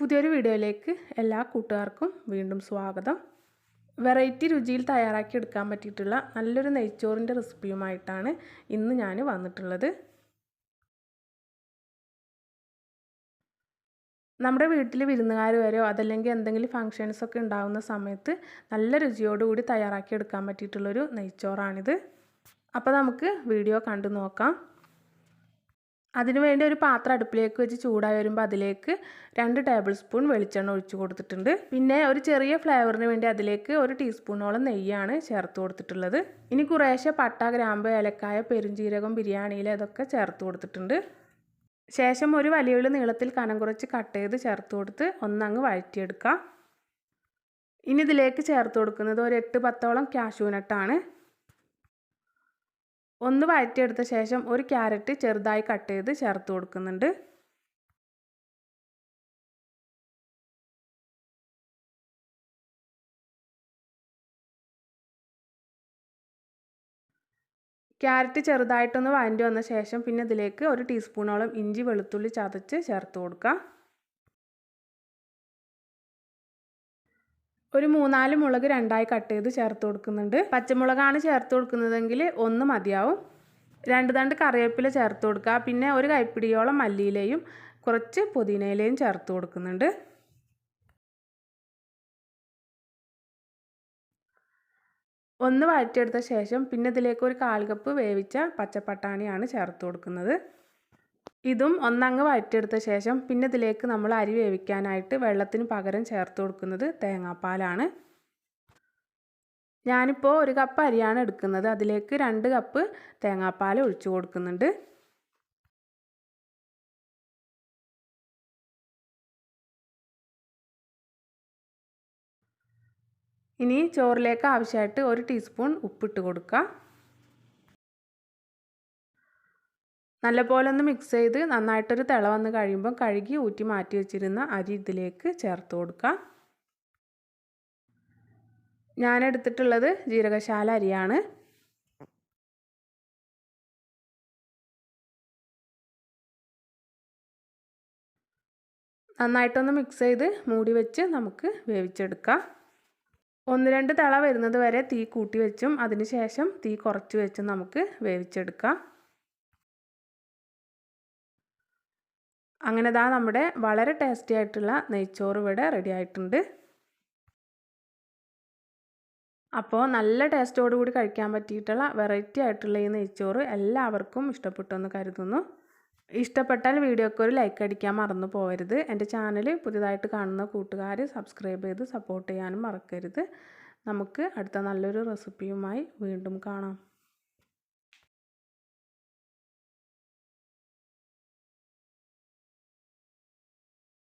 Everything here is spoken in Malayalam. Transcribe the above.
പുതിയൊരു വീഡിയോയിലേക്ക് എല്ലാ കൂട്ടുകാർക്കും വീണ്ടും സ്വാഗതം. വെറൈറ്റി രുചിയിൽ തയ്യാറാക്കി എടുക്കാൻ പറ്റിയിട്ടുള്ള നല്ലൊരു നെയ്ച്ചോറിന്റെ റെസിപ്പിയുമായിട്ടാണ് ഇന്ന് ഞാൻ വന്നിട്ടുള്ളത്. നമ്മുടെ വീട്ടിൽ വിരുന്നുകാർ വരെയോ അതല്ലെങ്കിൽ എന്തെങ്കിലും ഫങ്ഷൻസ് ഒക്കെ ഉണ്ടാകുന്ന സമയത്ത് നല്ല രുചിയോടുകൂടി തയ്യാറാക്കി എടുക്കാൻ പറ്റിയിട്ടുള്ളൊരു നെയ്ച്ചോറാണിത്. അപ്പോൾ നമുക്ക് വീഡിയോ കണ്ടു നോക്കാം. അതിനുവേണ്ടി ഒരു പാത്രം അടുപ്പിലേക്ക് വെച്ച് ചൂടായി വരുമ്പോൾ അതിലേക്ക് രണ്ട് ടേബിൾ സ്പൂൺ വെളിച്ചെണ്ണ ഒഴിച്ചു കൊടുത്തിട്ടുണ്ട്. പിന്നെ ഒരു ചെറിയ ഫ്ലേവറിന് വേണ്ടി അതിലേക്ക് ഒരു ടീസ്പൂണോളം നെയ്യാണ് ചേർത്ത് കൊടുത്തിട്ടുള്ളത്. ഇനി കുറേശ്ശെ പട്ട ഗ്രാമ്പ് ഏലക്കായ പെരുംജീരകം ബിരിയാണിയിൽ ഇതൊക്കെ ചേർത്ത് കൊടുത്തിട്ടുണ്ട്. ശേഷം ഒരു വലിയ നീളത്തിൽ കനം കുറച്ച് കട്ട് ചെയ്ത് ചേർത്ത് കൊടുത്ത് ഒന്നങ്ങ് വഴറ്റിയെടുക്കാം. ഇനി ഇതിലേക്ക് ചേർത്ത് കൊടുക്കുന്നത് ഒരു എട്ട് പത്തോളം കാഷ്യൂനട്ടാണ് ഒന്ന് വഴറ്റിയെടുത്ത ശേഷം ഒരു ക്യാരറ്റ് ചെറുതായി കട്ട് ചെയ്ത് ചേർത്ത് കൊടുക്കുന്നുണ്ട്. ക്യാരറ്റ് ചെറുതായിട്ടൊന്ന് വഴറ്റി വന്ന ശേഷം പിന്നെ ഇതിലേക്ക് ഒരു ടീസ്പൂണോളം ഇഞ്ചി വെളുത്തുള്ളി ചതച്ച് ചേർത്ത് കൊടുക്കുക ഒരു മൂന്നാൽ മുളക് രണ്ടായി കട്ട് ചെയ്ത് ചേർത്ത് കൊടുക്കുന്നുണ്ട്. പച്ചമുളകാണ് ചേർത്ത് കൊടുക്കുന്നതെങ്കിൽ ഒന്ന് മതിയാവും. രണ്ട് തണ്ട് കറിവേപ്പില ചേർത്ത് കൊടുക്കുക. പിന്നെ ഒരു കൈപ്പിടിയോളം മല്ലിയിലയും കുറച്ച് പുതിനയിലയും ചേർത്ത് കൊടുക്കുന്നുണ്ട്. ഒന്ന് വഴറ്റിയെടുത്ത ശേഷം പിന്നെ ഇതിലേക്ക് ഒരു കാൽ കപ്പ് വേവിച്ച പച്ചപ്പട്ടാണിയാണ് ചേർത്ത് കൊടുക്കുന്നത്. ഇതും ഒന്നങ്ങ് വഴറ്റിയെടുത്ത ശേഷം പിന്നെ ഇതിലേക്ക് നമ്മൾ അരി വേവിക്കാനായിട്ട് വെള്ളത്തിന് പകരം ചേർത്ത് കൊടുക്കുന്നത് തേങ്ങാപ്പാലാണ്. ഞാനിപ്പോൾ ഒരു കപ്പ് അരിയാണ് എടുക്കുന്നത്. അതിലേക്ക് രണ്ട് കപ്പ് തേങ്ങാപ്പാൽ ഒഴിച്ചു കൊടുക്കുന്നുണ്ട്. ഇനി ചോറിലേക്ക് ആവശ്യമായിട്ട് ഒരു ടീസ്പൂൺ ഉപ്പിട്ട് കൊടുക്കുക നല്ലപോലെ ഒന്ന് മിക്സ് ചെയ്ത് നന്നായിട്ടൊരു തിള വന്ന് കഴിയുമ്പോൾ കഴുകി ഊറ്റി മാറ്റി വെച്ചിരുന്ന അരി ഇതിലേക്ക് ചേർത്ത് കൊടുക്കുക ഞാൻ എടുത്തിട്ടുള്ളത് ജീരകശാല അരിയാണ്. നന്നായിട്ടൊന്ന് മിക്സ് ചെയ്ത് മൂടി വെച്ച് നമുക്ക് വേവിച്ചെടുക്കാം. ഒന്ന് രണ്ട് തിള വരുന്നത് വരെ തീ കൂട്ടി വെച്ചും അതിനുശേഷം തീ കുറച്ച് വെച്ചും നമുക്ക് വേവിച്ചെടുക്കാം. അങ്ങനെ ദാ നമ്മുടെ വളരെ ടേസ്റ്റി ആയിട്ടുള്ള നെയ്ച്ചോറ് ഇവിടെ റെഡി ആയിട്ടുണ്ട്. അപ്പോൾ നല്ല ടേസ്റ്റോടുകൂടി കഴിക്കാൻ പറ്റിയിട്ടുള്ള വെറൈറ്റി ആയിട്ടുള്ള ഈ നെയ്ച്ചോറ് എല്ലാവർക്കും ഇഷ്ടപ്പെട്ടെന്ന് കരുതുന്നു. ഇഷ്ടപ്പെട്ടാൽ വീഡിയോക്ക് ഒരു ലൈക്ക് അടിക്കാൻ മറന്നു പോകരുത് എന്റെ ചാനൽ പുതിയതായിട്ട് കാണുന്ന കൂട്ടുകാർ സബ്സ്ക്രൈബ് ചെയ്ത് സപ്പോർട്ട് ചെയ്യാനും മറക്കരുത്. നമുക്ക് അടുത്ത നല്ലൊരു റെസിപ്പിയുമായി വീണ്ടും കാണാം.